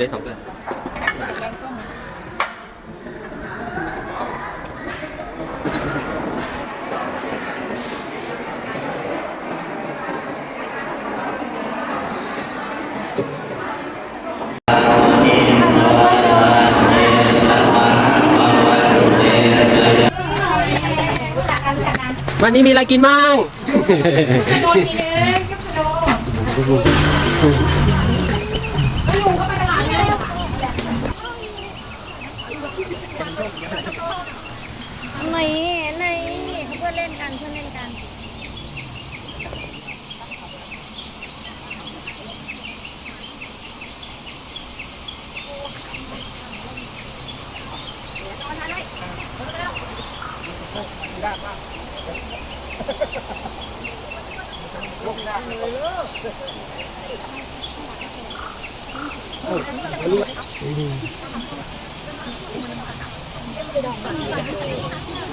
เลยสองตัววันนี้มีอะไรกินบ้างไหนไหน เขาเพื่อนเล่นกัน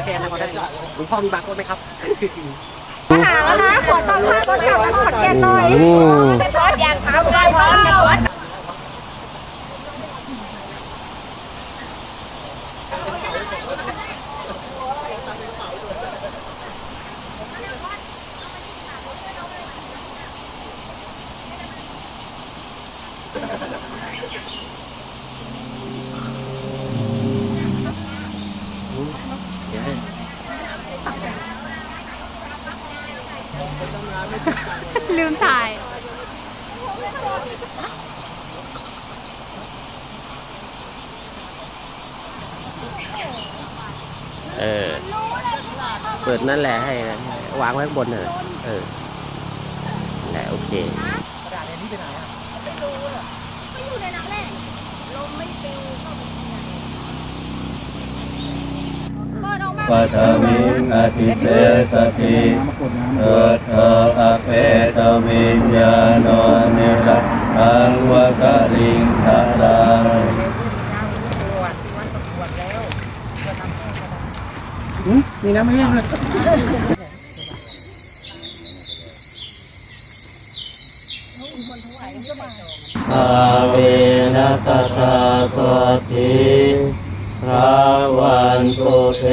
ะแกรงมาพอได้หลวงพ่อมีบาร์โค้ดไหมครับหาแล้วนะ ขอตอนค่ารถกลับมาขอนแก่นหน่อยรถอยากทำเลยรถ ลืมถ่าย เออ เปิดนั่นแหละให้วางไว้ข้างบนเถอะเออนั่นแหละโอเคก็อยู่ในนั้นแหละลมไม่ปิวเข้าไปเปิดออกมา ปัทมิงอธิเสสติเถิดเธออเปตมิญญาโนนิรัตตังวะกะลิงทารังมีน้ำไม่แห้งเลยอาเวนัสสะโสติพระวันตุเต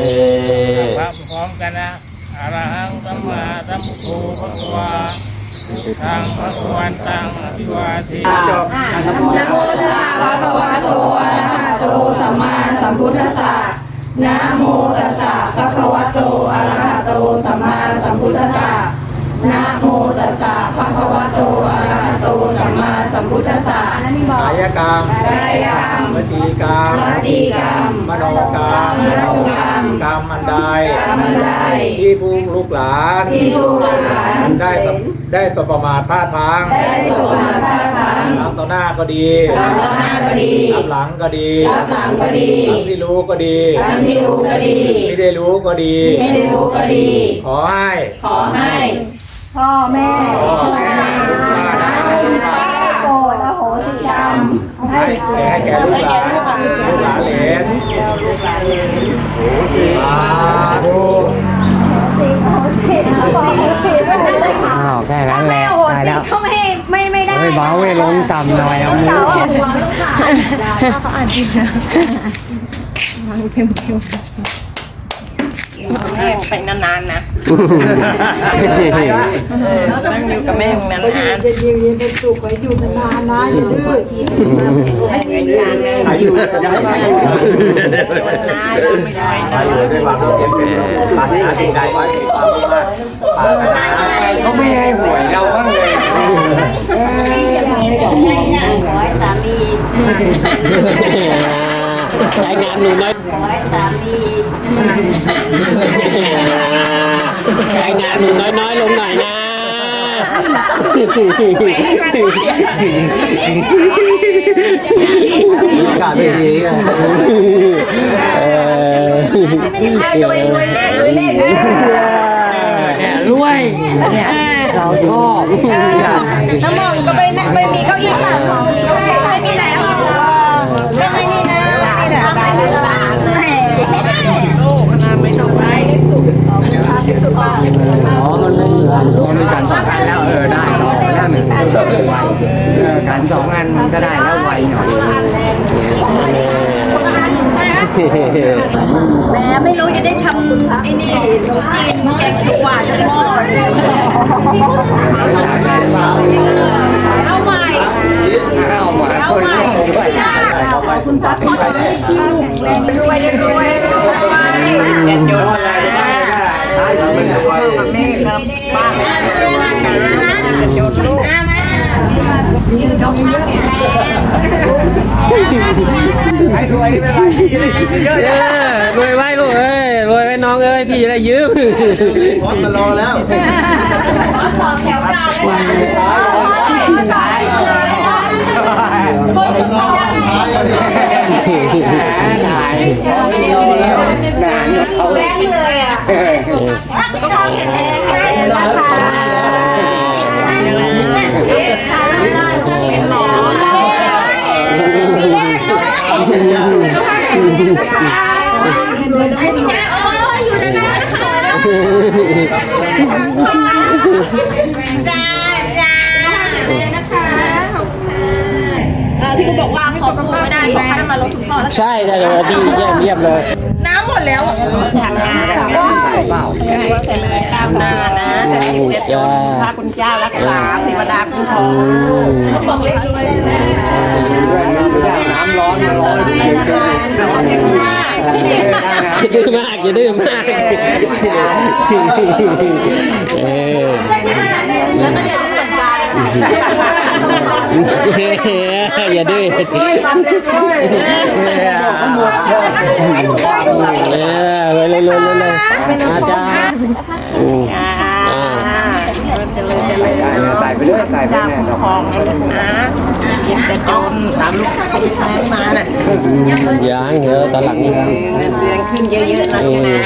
ครับพร้อมกันนะอะระหังสัมมาสัมพุทโธพระวา ทางพระวันตังอภิวาเทจบนะโมตัสสะภะคะวะโตอะระหะโตสัมมาสัมพุทธัสสะนะโมตัสสะภะคะวะโตอะายกรรมกายกรรมวจีกรรมวจีกรรมมโนกรรมมโนกรรมกรรมอันใดกรรมอันใดที่ผู้ลูกหลานที่ลูกหลานได้สได้สบประมาทพลาดพลังได้สมมาพระทังทั้งต่อหน้าก็ดีทั้งต่อหน้าก็ดีรับหลังก็ดีรับหลังก็ดีทั้งที่รู้ก็ดีทั้งที่รู้ก็ดี ไม่ได้รู้ก็ดี ไม่ได้รู้ก็ดี ขอให้ ขอให้ พ่อแม่พ่อแม่ สิกรรมให้ให้แก่ลูกหลานลูกหลานเหลนโอ้สิสาธุสิโหสิขอโหสิไม่ได้ค่ะอ้าวแค่นั้นแหละโหสิเขาไม่ไม่ไม่ได้ไม่เบาไม่ลงต่ำหน่อยเอามือเก่าอะหัวลูกค่ะเขาอ่าน จริงนะไปนานๆนะนั่งอยู่กับแม่นานๆใครอยู่อยังให้อยู่นะนานแล้วไม่ได้ใครอยู่ได้วางเก็บเป็นปรารถนาสิ่งใดไว้ความมากปรารถนาเขาไม่ให้หวยเราบ้างเลยขอให้สามี ใช้งานหนูน้อยขอให้สามีใช้งานหนูน้อยๆลงหน่อยนะอากาศไม่ดีไงเออรวยรวยเลขรวยเลขเนี่ยรวยเนี่ยเราชอบน้ำมองก็ไปนะไปมีเก้าอี้ป่ะไม่มีแล้วก็ไม่นี่นะ อ๋อ มันไม่มีการมันมีการสองอันแล้วเออได้เนาะได้เหมือนกันไวการสองอันมันก็ได้แล้วไวหน่อย แหมไม่รู้จะได้ทำไอ้นี่ขนมจีนแกงเขียวหวานทั้งหม้อเลยเอาใหม่เอาใหมาเอาใหม่คุณปั๊บเป็นไปได้รวยรวยรวยเงินโยนอะไรได้เราไม่ได้ไวนี่ครับบ้านโยนลูกยืนยกมือ ให้รวยไม่ไรเยอะเออรวยไว้ลูกเอ้ยรวยไว้น้องเอ้ยพี่จะได้ยืมพร้อมกันรอแล้วสอแถวกลางเลยตายคนสุดท้ายถ่ายงานเขาแบงเลยอะก็ทำแข็งแรงนะคะอยู่นานๆค่ะ จ้าจ้านะคะเออพี่กูบอกว่าขอพูดไม่ได้ขอคัดมาลดทุกข้อแล้วใช่ใช่เลยดีเยี่ยมเยี่ยมเลย น้ำหมดแล้วอะถ่ายเปล่าก้าวหน้านะแต่ชีวิตจนพระคุณเจ้ารักษาเทวดาคุ้มครองบอกเลย ด้วยนะน้ำร้อนร้อนอย่าดื้อมากอย่าดื้อมากเอออย่าดื้อเออเลยเลยเลยเลยอาจารย์อ่า ใส่ไปด้วยใส่ไปเจ้าเนี่ยของนะกินจะจนสามลูกมาน่ะยางเยอะตอนหลังเรียงขึ้นเยอะๆนะนะ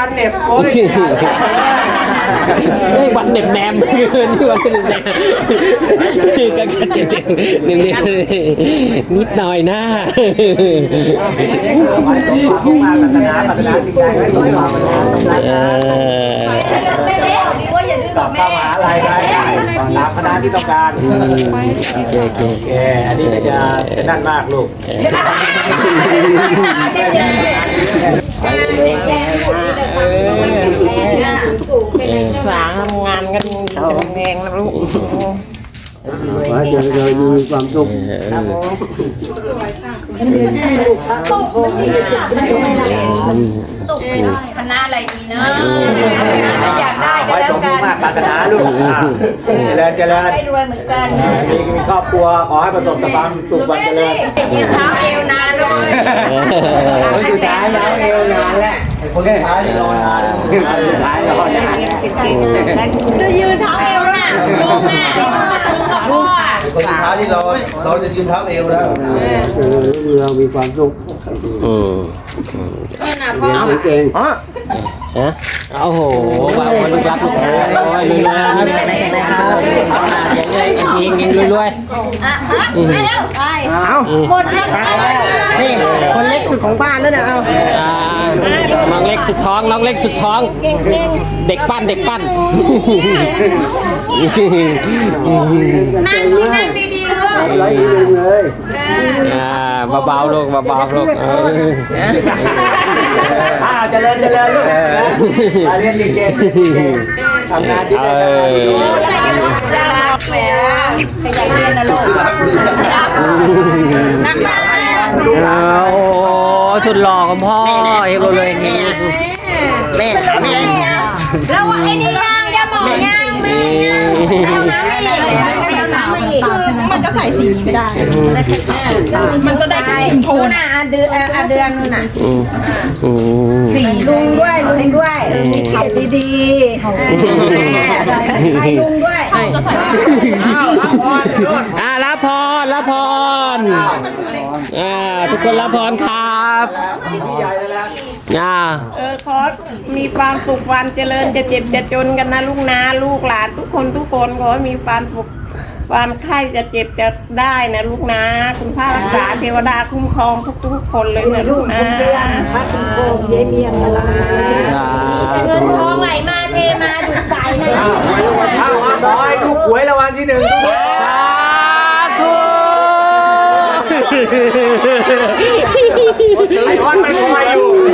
ารเหน็บโอ้ยเฮ้ยวันเน็บแนมนี่วันเน็บแนมกันกันเจ็บๆเน็บๆนิดหน่อยนะมาพัฒนาพัฒนาสิ่งใดให้ตัวเราเออ ไม่ได้ดีว่าอย่าดื้อสกัอบบเข้าแม่มหาลัยได้ตามคณะที่ต้องการโอเคโอเคโอเคอันนี้จะนั่นมากลูกสางทำงานกันแดงนะลูกว่าจะจะมีความสุขค ณะอะไรดีเนาะอยากได้ก็ไว้แล้สวมกับูรนณ์มากปรารถนาลูกเจริญเจริญได้รวยเหมือนกันมีมีครอบครัวขอให้ประสบแต่ความสุขความเจริญยืนเท้าเอวนานเลยคนสุดท้ายแล้วเอวนานแล้วคนสุดท้ายที่รอนานคนสุดท้ายแล้วนานจะยืนเท้าเอวน่ะลุงน่ะลุงกับพ่ออะ คนสุดท้ายที่รอเราจะยืนเท้าเอวแล้วเรามีความสุขอืมเรียนเก่ง ฮะโอ้โหว่าวันรักโอ้ยรวยรวยครับยิงยิงรวยรวยไปเร็วไปเอาหมดแล้วนี่คนเล็กสุดของบ้านแล้วเนี่ยเอาน้องเล็กสุดท้องน้องเล็กสุดท้องเด็กปั้นเด็กปั้นนั่งนั่งดีๆลูกไรดีเลย อ่าเบาๆลูกเบาๆลูกเอออ่าเจริญเจริญลูกมาเรียนเก่งทำงานที่เอได้อแหมขยันเรียนนะลูกนักมาโอ้สุดหล่อของพ่อเองเลยเองแม่แม่แล้วไอ้นี่ย่างยาหมองย่างแม่เอาน้ำไม่เลยเอาน้ำไม่ คือมันจะใส่สีนี้ไม่ได้ มันจะได้กลิ่นโทนน่ะอะเดือนอะเดือนนู่นน่ะอืมอืมลุงด้วยลุงด้วยเออมีเขียนดีๆให้ลุงด้วยจะใส่อ่ารับพรรับพรอ่าทุกคนรับพรครับอ่าเออขอมีความสุขความเจริญจะเจ็บจะจนกันนะลูกนะลูกหลานทุกคนทุกคนขอให้มีความสุข ความไข้จะเจ็บจะได้นะลูกนะ คุณพระรักษาเทวดาคุ้มครองทุกทุกๆคนเลยนะลูกนะสาเงินธุทองไหลมาเทมาดูดใสนะเอาเอาขอให้ลูกหวยรางวัลที่หนึ่งสาธุไอออนไปก่อน